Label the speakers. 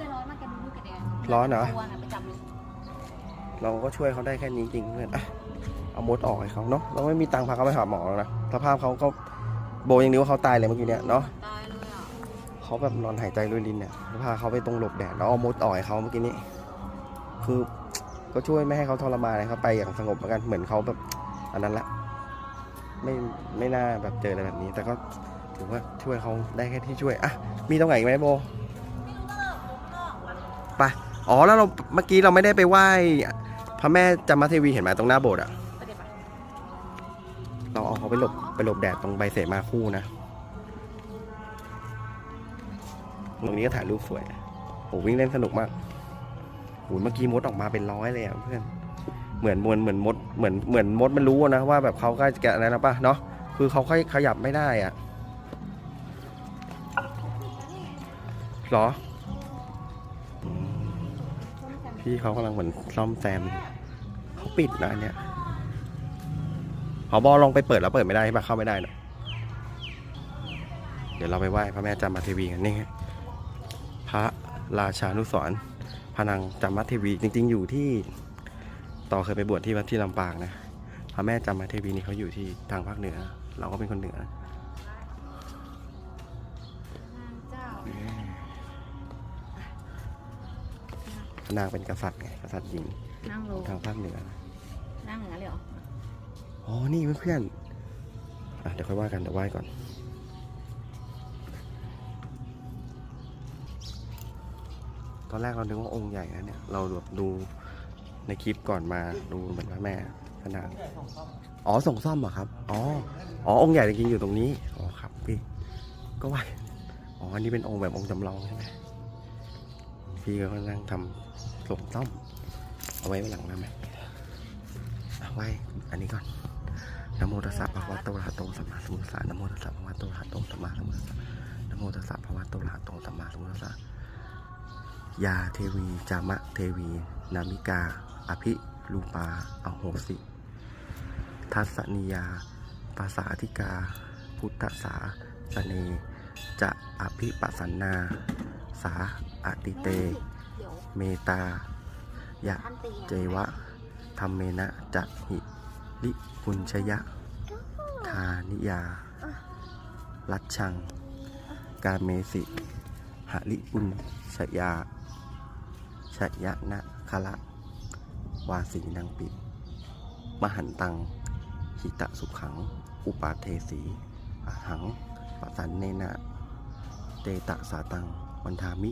Speaker 1: ใจร้อนมากแกดูดูแกแดง
Speaker 2: ร้อนเหรอ
Speaker 1: ตัวน่ะไปจับเลย
Speaker 2: เราก็ช่วยเขาได้แค่นี้จริงเพื่อนอะเอามดออกให้เขาเนาะเราไม่มีตังค์พาเขาไปหาหมอแล้วนะสภาพเขาก็โบยังนึกว่าเขาตายเลยเมื่อกี้เนี่ยเนาะ
Speaker 1: ตายเลยอะ
Speaker 2: เขาแบบนอนหายใจรวยรินเนี่ยแล้วพาเขาไปตรงหลบแดดแล้วเอามดออกให้เขาเมื่อกี้นี้ คือก็ช่วยไม่ให้เขาทรมานให้เขาไปอย่างสงบเหมือนกันเหมือนเขาแบบอันนั้นละ ไม่ไม่น่าแบบเจออะไรแบบนี้ แต่ก็ถือว่าช่วยเขาได้แค่ที่ช่วยอะมีตรงไหนอีกไหมโบ ไปอ๋อแล้วเราเมื่อกี้เราไม่ได้ไปไหว้พระแม่จามเทวีเห็นไหมตรงหน้าโบสถ์อะ
Speaker 1: ไปเดี๋ยวไป
Speaker 2: เราเอาเขาไปหลบไปหลบแดดตรงใบเสมาคู่นะ ตรงนี้ก็ถ่ายรูปสวยนะโหวิ่งเล่นสนุกมากโหเมื่อกี้มดออกมาเป็นร้อยเลยอะเพื่อน เหมือนมวลเหมือนมดเหมือนเหมือนมดมันรู้นะว่าแบบเขาก็แกะอะไรนะป่ะเนาะ คือเขาค่อยขยับไม่ได้อะเหรออืม พี่เขากำลังเหมือนซ่อมแซมเขาปิดนะอันเนี่ยพอบอลองไปเปิดแล้วเปิดไม่ได้ใช่ปะเข้าไม่ได้เนะเดี๋ยวเราไปไหว้พระแม่จามเทวีกันนี่พระราชานุสรพระนางจามเทวีจริง ๆ อยู่ที่ต่อเคยไปบวชที่วัดที่ลำปางนะพระแม่จามเทวีนี่เขาอยู่ที่ทางภาคเหนือ เราก็เป็นคนเหนือ
Speaker 1: น
Speaker 2: นางเป็นกษัตริย์ไงกษัตริย์หญิง
Speaker 1: นั่งลง
Speaker 2: ทางภาคเหนือ
Speaker 1: นั่งอย่างนั้นเลยเหรอ
Speaker 2: อ๋อนี่เพื่อนๆอะเดี๋ยวค่อยว่ากันเดี๋ยวไหว้ก่อนตอนแรกเรานึกว่าองค์ใหญ่นะเนี่ยเราแบบดูในคลิปก่อนมาดูเหมือนพระแม่พระนางอ๋อส่งซ่อมเหรอครับอ๋ออ๋อองค์ใหญ่จริงๆอยู่ตรงนี้อ๋อครับพี่ก็ว่าอ๋ออันนี้เป็นองค์แบบองค์จำลองใช่ไหม พี่ก็นั่งทำส่งซ่อม เอาไว้ไว้หลังได้ไหมเอาไว้ อันนี้ก่อนนโมตัสสะภะวะโตอะระหะโตสัมมาสัมพุทธัสสะนโมตัสสะภะวะโตอะระหะโตสัมมาสัมพุทธัสสะนโมตัสสะภะวะโตอะระหะโตสัมมาสัมพุทธัสสะยาเทวีจามะเทวี นามิกา อภิรูปาอโหสิ ทัศนิยา ภาษาธิกา พุทธสาสเน จะอภิปัสสนา สาอติเต
Speaker 1: เดี๋ยว
Speaker 2: เมตายะ
Speaker 1: ท่านตี
Speaker 2: เจวะธรรมเมนะจะหิลิปุญชยะ ทานิยา รัชชัง กาเมสิหลิปุญชยาชยะนะคละ วาสีนางปิมหันตัง หิตะสุขัง อุปาเทสีอหังปสันเนนะ เตตะสาตัง วันทามิ